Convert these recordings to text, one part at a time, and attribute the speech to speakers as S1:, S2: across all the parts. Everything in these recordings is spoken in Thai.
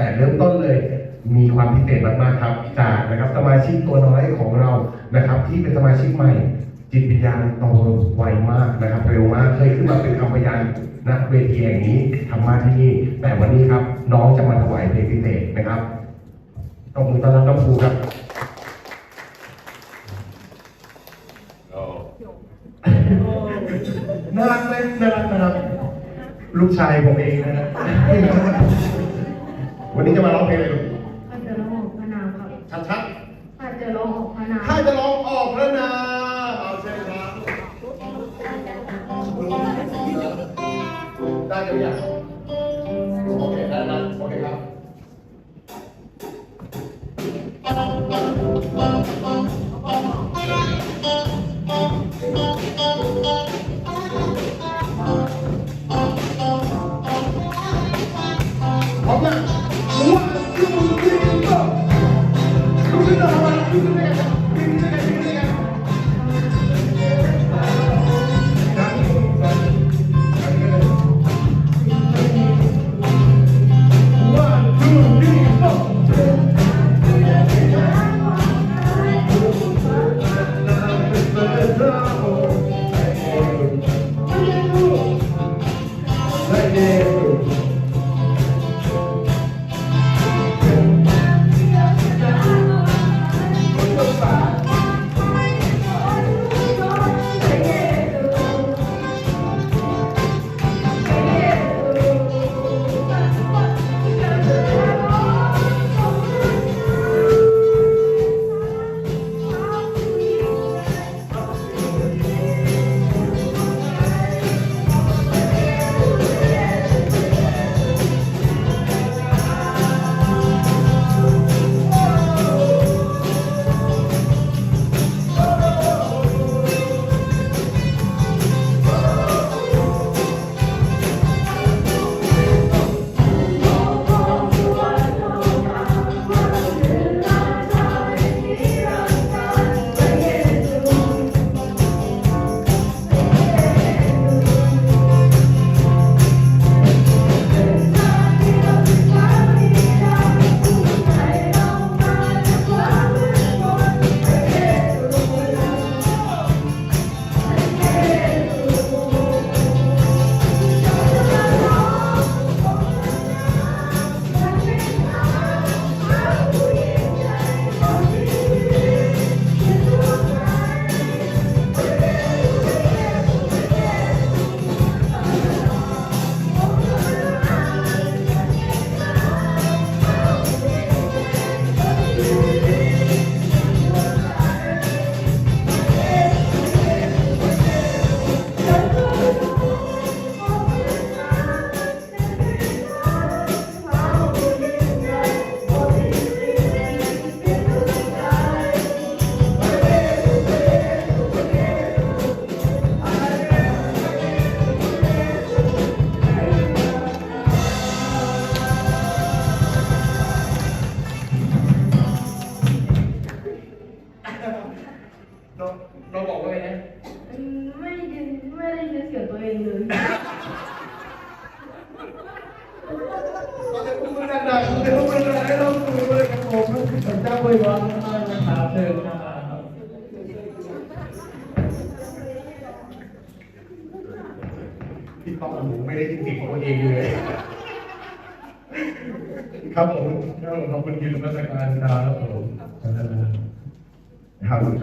S1: แต่เริ่มต้นเลย มีความพิเศษมากๆครับ จากนะครับสมาชิกตัวน้อยของเรานะครับ ที่เป็นสมาชิกใหม่ จิตวิญญาณโตไวมากนะครับเร็วมากเคยขึ้นมาเป็นคำพยานณเวทีแห่งนี้ทำมาที่นี่ แต่วันนี้ครับ น้องจะมาถวายเพลงพิเศษนะครับตบมือต้อนรับน้องครูครับน่ารักไหมน่ารักนะครับลูกชายผมเองนะครับ วันนี้จะมาร้องเพลงอะไรลูก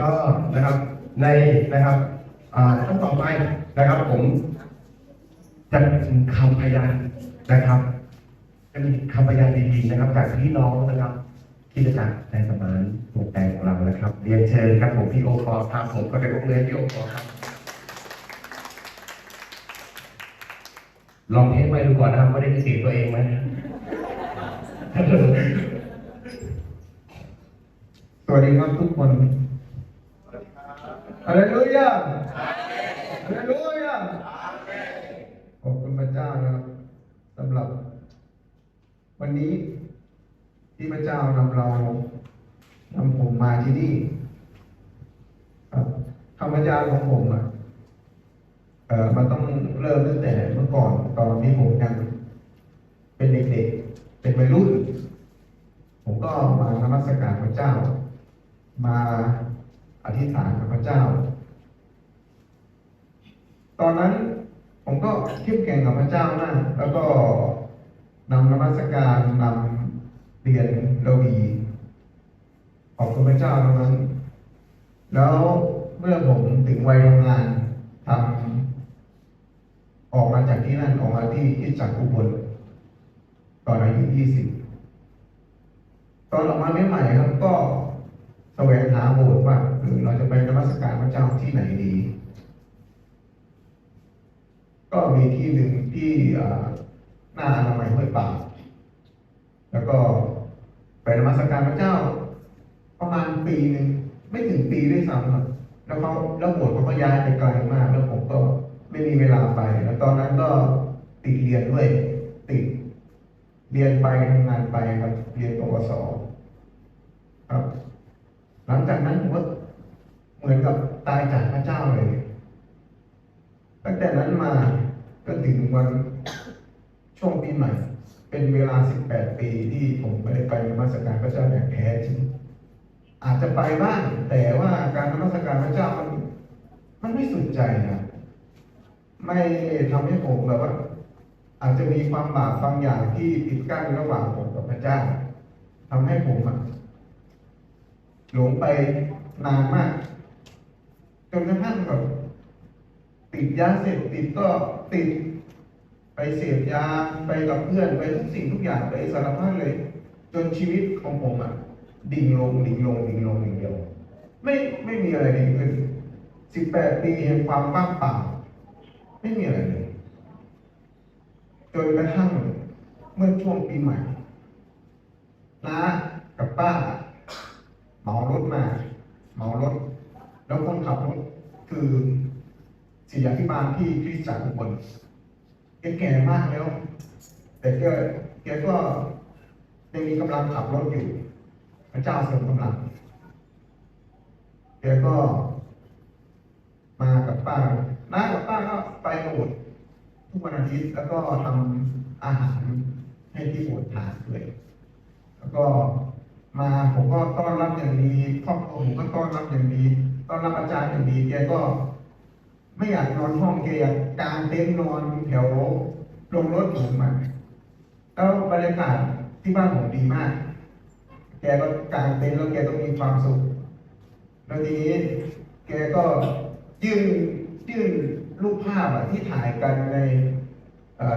S2: ก็นะ
S1: ครับในนะครับขั้นต่อไปนะครับ ผมจะเป็นคำพยานนะครับจะมีคำพยานดีๆนะครับ จากพี่น้องนะครับที่จะจากในสมานตกแต่งของเรานะครับ เรียนเชิญครับผมพี่โอคอครับผมก็เป็นโรงเรียนพี่โอคอครับลองเทสไปดูก่อนนะครับว่าได้ยินเสียงตัวเองไหม
S3: สวัสดีครับทุกคน อะเลลูยาอะเลลูยาขอบคุณพระเจ้านะครับสำหรับ วันนี้ที่พระเจ้านำเรานำผมมาที่นี่ครับคำพยานของผมอะเอ่อมันต้องเริ่มตั้งแต่เมื่อก่อนตอนที่ผมยังเป็นเด็กๆ เป็นวัยรุ่น ผมก็มานมัสการพระเจ้า มา อธิษฐานกับพระเจ้า ตอนนั้นผมก็เข้มแข็งกับพระเจ้ามากแล้วก็นำนมัสการนำเรียนระวีขอบคุณพระเจ้าตรงนั้น แล้วเมื่อผมถึงวัยทำงานทำออกมาจากที่นั่นออกมาที่ที่จักรุบลตอนอายุยี่สิบตอนออกมาใหม่ๆครับก็ แสวงหาโบสถ์ว่าเราจะไปนมัสการพระเจ้าที่ไหนดี ก็มีที่หนึ่งที่หน้าอนามัยห้วยป่า แล้วก็ไปนมัสการพระเจ้า ประมาณปีหนึ่งไม่ถึงปีด้วยซ้ำครับแล้วเขาแล้วโบสถ์เขาก็ย้ายไปไกลมาก แล้วผมก็ไม่มีเวลาไป แล้วตอนนั้นก็ติดเรียนด้วยติดเรียนไปทำงานไปครับเรียนปวสครับ หลังจากนั้นผมก็เหมือนกับตายจากพระเจ้าเลย ตั้งแต่นั้นมาก็ถึงวันช่วงปีใหม่ เป็นเวลา 18 ปีที่ผมไม่ได้ไปนมัสการพระเจ้าอย่างแท้จริงอาจจะไปบ้างแต่ว่าการนมัสการพระเจ้ามันมันไม่สุดใจนะไม่ทำให้ผมแบบว่า อาจจะมีความบาปบางอย่างที่ปิดกั้นระหว่างผมกับพระเจ้าทำให้ผมอะ หลงไปนานมาก จนกระทั่งแบบติดยาเสพติดก็ติด ไปเสพยาไปกับเพื่อนไปทุกสิ่งทุกอย่างไปสารพัดเลย จนชีวิตของผมอะ ดิ่งลงดิ่งลงดิ่งลงดิ่งลงไม่ไม่มีอะไรดีขึ้นสิบแปดปีแห่งความว่างเปล่าไม่มีอะไรเลยจนกระทั่งเมื่อช่วงปีใหม่น้ากับป้า เหมารถมาเหมารถ แล้วคนขับรถคือศิยาธิบาลที่คริสตจักรอุบลแกแก่มากแล้ว แต่แกแกก็ยังมีกำลังขับรถอยู่ พระเจ้าทรงกำลังแกก็มากับป้าน้ากับป้าก็ไปโบสถ์ทุกวันอาทิตย์แล้วก็ทำอาหารให้ที่โบสถ์ทานด้วยแล้วก็ มาผมก็ต้อนรับอย่างดีครอบครัวผมก็ต้อนรับอย่างดีต้อนรับอาจารย์อย่างดีแกก็ ไม่อยากนอนห้องแกอยากกางเต็นท์นอนแถวลงรถผมมาแล้วบรรยากาศที่บ้านผมดีมาก แกก็กางเต็นท์แล้วแกก็มีความสุขแล้วทีนี้แกก็ยื่นยื่นรูปภาพอะที่ถ่ายกันใน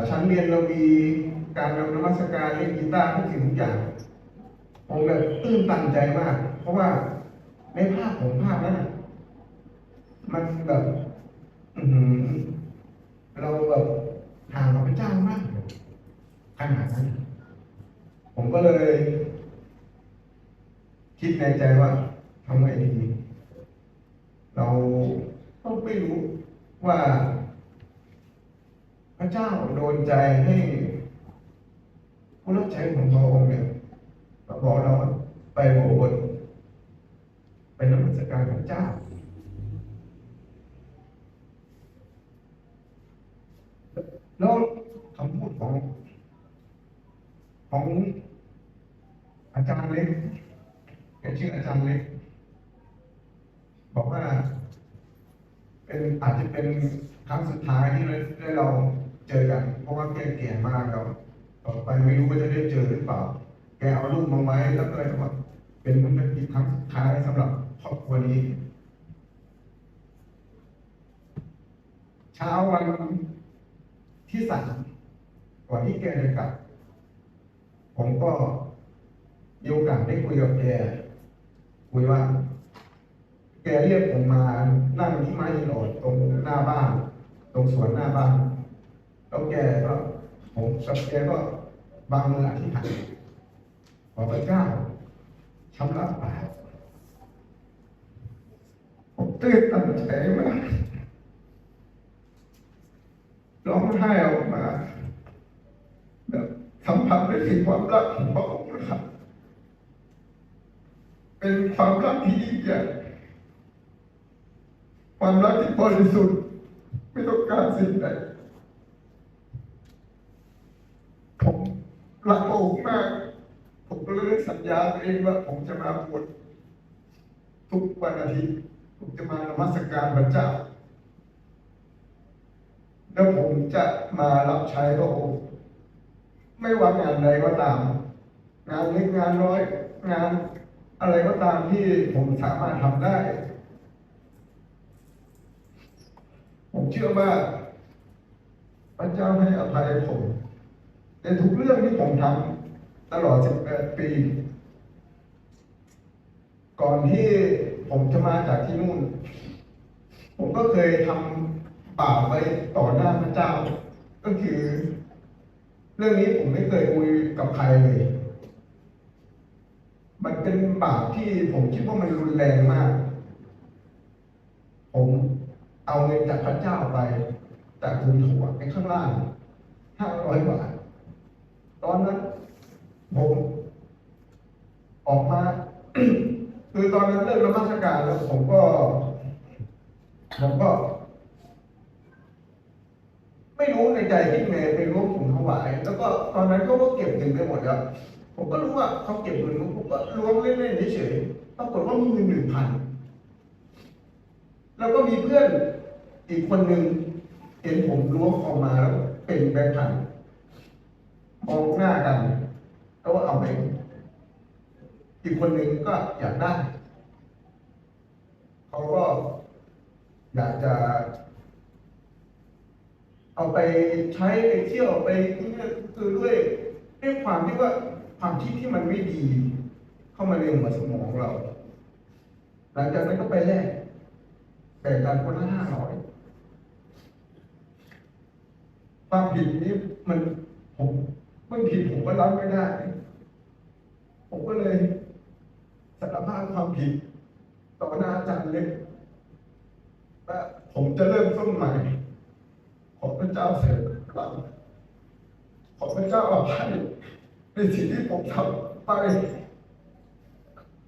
S3: ชั้นเรียนเรามีการนำนมัสการเล่นกีตาร์ทุกสิ่งทุกอย่าง ผมแบบตื้นตันใจมาก เพราะว่าในภาพผมภาพนั้นมันแบบอืเราแบบห่างกับพระเจ้ามากขนาดนั้น ผมก็เลย คิดในใจว่าทำไงดี เราต้องไม่รู้ว่า พระเจ้าโดนใจให้ผู้รับใช้ของพระองค์เนี่ยมาบอกเราว่าไปโบสถ์ไปนมัสการพระเจ้า แล้วคำพูดของ ของอาจารย์เล็กแกชื่ออาจารย์เล็ก บอกว่า เป็นอาจจะเป็นครั้งสุดท้ายที่ได้เราเจอกัน เพราะว่าแกแก่มากแล้วต่อไปไม่รู้ว่าจะได้เจอหรือเปล่า แกเอารูปมาไว้แล้วก็เลยบอกว่าเป็นมันเป็นครั้งสุดท้ายสำหรับครอบครัวนี้ เช้าวันที่สามก่อนที่แกจะกลับ ผมก็มีโอกาสได้คุยกับแกคุยว่า แกเรียกผมมานั่งที่ไม้หินอ่อนตรงหน้าบ้าน ตรงสวนหน้าบ้าน แล้วแกก็ ผมกับแกก็บางมืออธิษฐาน อพระเจ้าชำระบาปผมตื่นตันใจมากร้องไห้ออกมาแบบสัมผัสได้ถึงความรักของพระองค์นะครับ เป็นความรักที่ยิ่งใหญ่ความรักที่บริสุทธิ์ไม่ต้องการสิ่งใดผมรักพระองค์มาก ผมก็เลยสัญญาตัวเองว่าผมจะมาบวชทุกวันอาทิตย์ผมจะมานมัสการพระเจ้า แล้วผมจะมารับใช้พระองค์ไม่ว่างานใดก็ตาม งานเล็กงานน้อย งานอะไรก็ตามที่ผมสามารถทำได้ ผมเชื่อว่าพระเจ้าให้อภัยผมในทุกเรื่องที่ผมทำ ตลอด 18 ปี ก่อนที่ผมจะมาจากที่นู่น ผมก็เคยทำบาปไว้ต่อหน้าพระเจ้า ก็คือ เรื่องนี้ผมไม่เคยคุยกับใครเลย มันเป็นบาปที่ผมคิดว่ามันรุนแรงมาก ผมเอาเงินจากพระเจ้าไป จากคุณถั่วไปข้างล่างห้าร้อยบาท ตอนนั้น ผมออกมาคือตอนนั้นเลิกนมัสการแล้วผมก็ ผมก็ ไม่รู้ในใจคิดไงไปร่วมถุงถวาย แล้วก็ตอนนั้นเขาก็เก็บเงินไปหมดแล้วผมก็รู้ว่าเขาเก็บเงินผมก็ล้วงเล่นๆเฉยๆปรากฏว่ามีเงินหนึ่งพันแล้วก็มีเพื่อนอีกคนหนึ่งเห็นผมล้วงออกมาแล้วเป็นแบงค์พันมองหน้ากัน ก็ว่าเอาไป อีกคนหนึ่งก็อยากได้เขาก็อยากจะ เอาไปใช้ไปเที่ยวไปนี่คือด้วยด้วยความที่ว่าความคิดที่มันไม่ดี เข้ามาในหัวสมองเรา หลังจากนั้นก็ไปแลกแบ่งกันคนละห้าร้อยความผิดนี้มันผม บางทีผมก็รับไม่ได้ ผมก็เลยสารภาพความผิด ต่อหน้าอาจารย์เล็กว่าผมจะเริ่มต้นใหม่ ขอพระเจ้าเสด็จกลับขอพระเจ้าอภัยในสิ่งที่ผมทำไป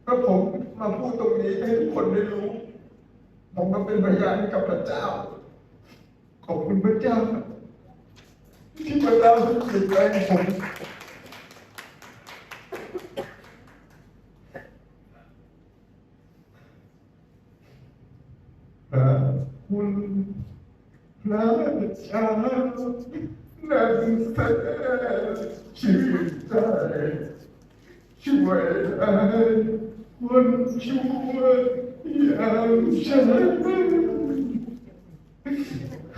S3: ก็ผมมาพูดตรงนี้ให้ทุกคนได้รู้ ผมมาเป็นพยานกับพระเจ้า ขอบคุณพระเจ้า ที่พระเจ้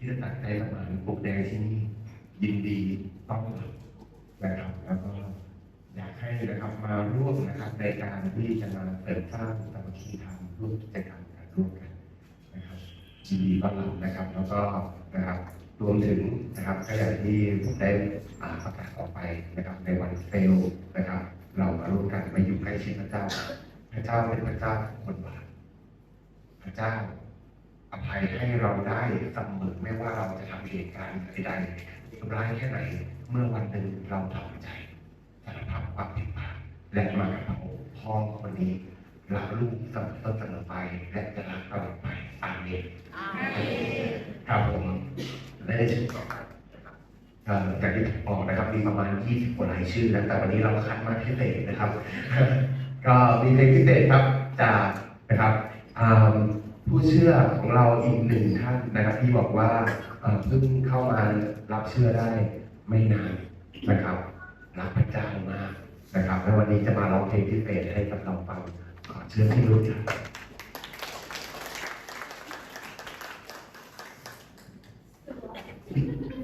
S2: ที่จะตัดใจสมานปลุกแดงที่นี่ยินดีต้อนรับนะครับแล้วก็อยากให้นะครับมาร่วมนะครับในการที่จะมาเสริมสร้างสามัคคีธรรมร่วมกิจกรรมกันร่วมกันนะครับยินดีต้อนรับนะครับ แล้วก็นะครับรวมถึงนะครับก็อย่างที่ผมได้ประกาศออกไปนะครับ ในวันเซลนะครับ เรามาร่วมกันมาอยู่ใกล้ชิดพระเจ้า พระเจ้าเป็นพระเจ้าของคนบาปพระเจ้า อภัยให้เราได้เสมอไม่ว่าเราจะทำเหตุการณ์ใดๆร้ายแค่ไหน เมื่อวันหนึ่งเราถอดใจสารภาพความผิดบาปและมากับพระองค์พ่อคนนี้รักลูกเสมอต้นเสมอไป และจะรักตลอดไปอาเมนครับผมและในชื่อของเอ่อจากที่ผมบอกนะครับมีประมาณ 20กว่ารายชื่อนะแต่วันนี้เราคัดมาพิเศษนะครับ ก็มีเพลงพิเศษครับจากนะครับอ่า ผู้เชื่อของเราอีกหนึ่งท่านนะครับที่บอกว่าเอ่อเพิ่งเข้ามารับเชื่อได้ไม่นานนะครับรักพระเจ้ามากนะครับและวันนี้จะมาร้องเพลงพิเศษให้กับเราฟังขอเชิญที่รู้จัก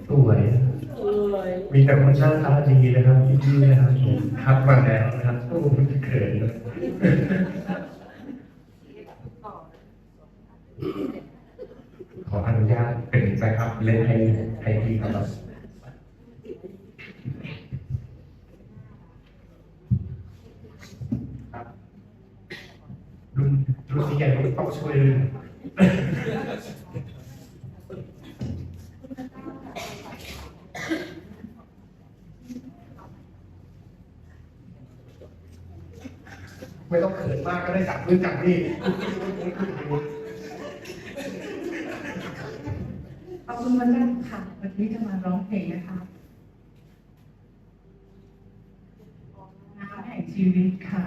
S4: สวยมีแต่คนช่างตาดีนะครับที่นี่นะครับผมคัดมาแล้วนะครับโอ้โหเขินเลย อนุญาตเป็นแบ็กอับเล่นให้ให้พี่ครับรุ่นรุ่นใหญ่ต้องต้องช่วยเลย
S2: ไม่ต้องเขินมากก็ได้จับมือจับนี่
S1: คุณมากค่ะ วันนี้จะมาร้องเพลงนะคะน้ำแห่งชีวิตค่ะ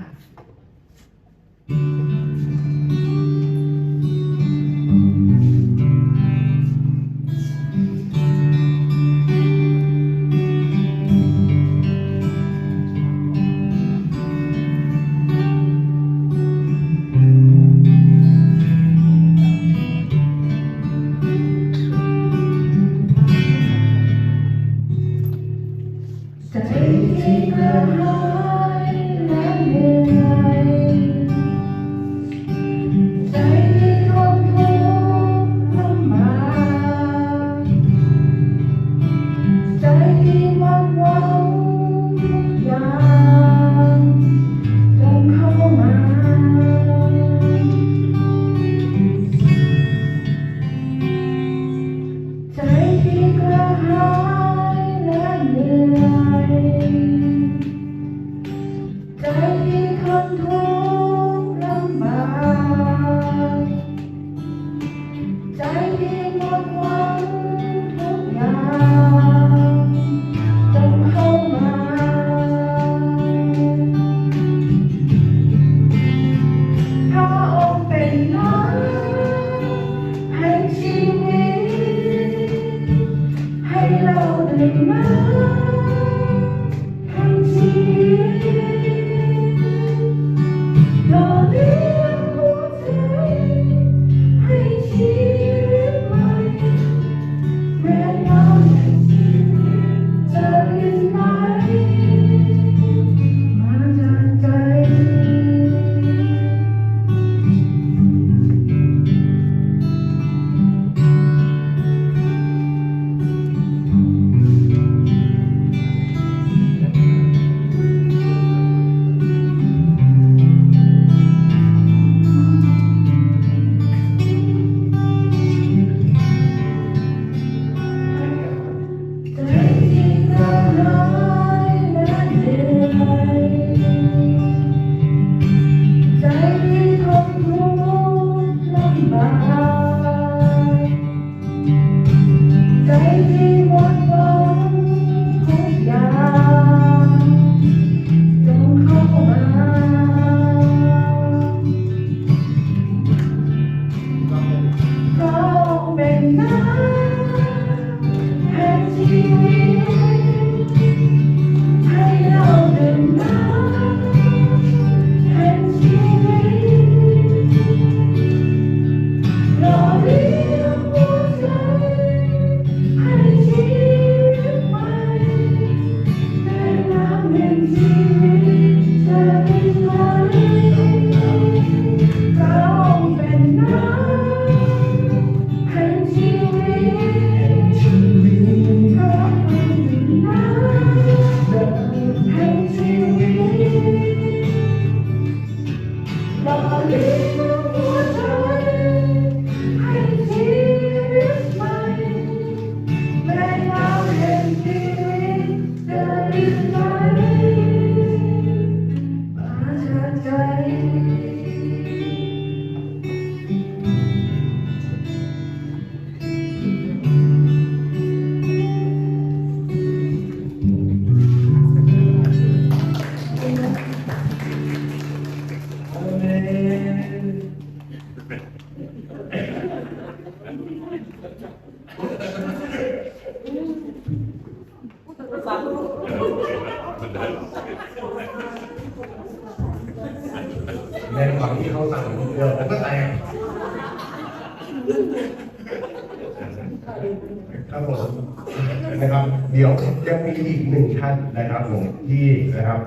S1: นะครับ เดี๋ยวยังมี
S2: อีกหนึ่งท่านนะครับผมที่นะครับ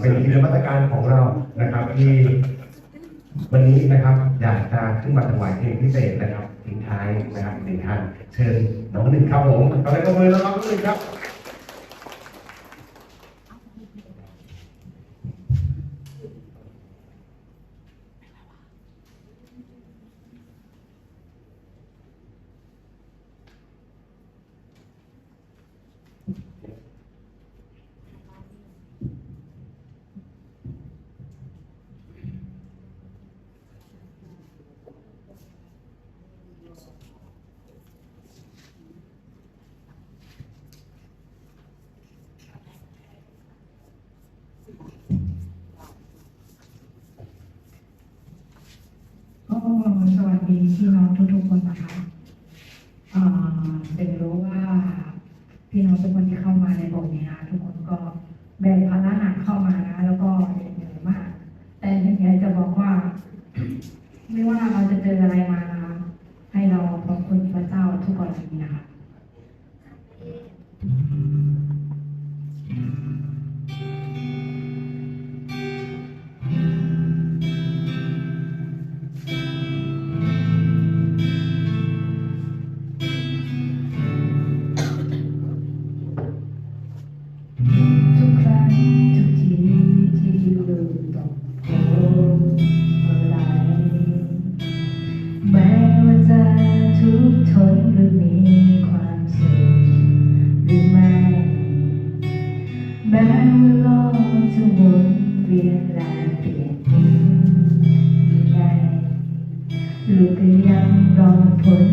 S2: เป็นทีมนึ่งมาตรการของเรานะครับที่วันนี้นะครับอยากจะขึ้นมาถวายเพลงพิเศษนะครับทิ้งท้ายนะครับหนึ่งท่านเชิญน้องหนึ่งครับผมตอนนี้ก็มือแล้วครับน้องหนึ่งครับ
S1: important.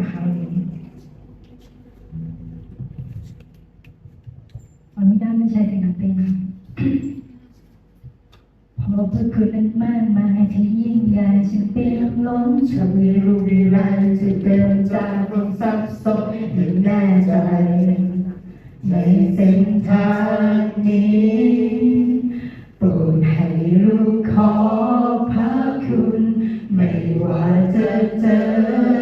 S1: นะคะวันนี้นนี้ด้านไม่ใช่เป็นนักเต็นพอเราเพิ่งคืนนั้นมากมายที่ยิ่งใหญ่ฉันเต็มล้นฉันมีรูปวิไลจะเต็นจากลงซับซ้อนถึงแน่ใจในเส้นทางนี้โปรดให้รู้ขอพระคุณ ไม่ว่าจะเจอ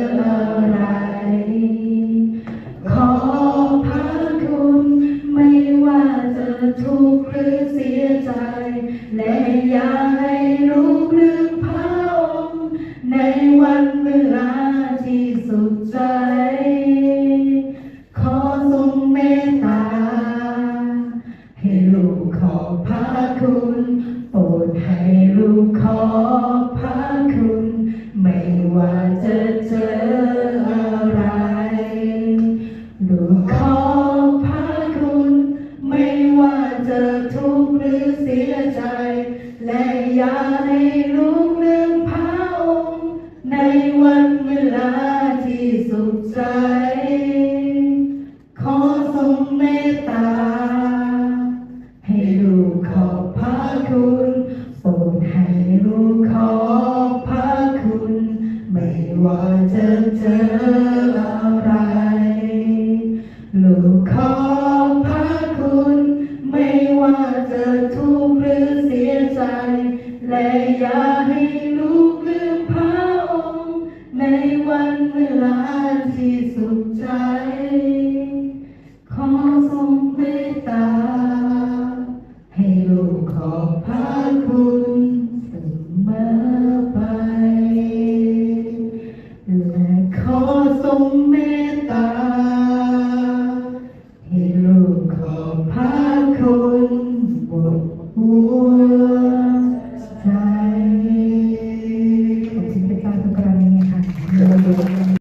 S1: ือเสียใจและอย่าให้ลูกลืมพระองค์ในวันเวลาที่สุด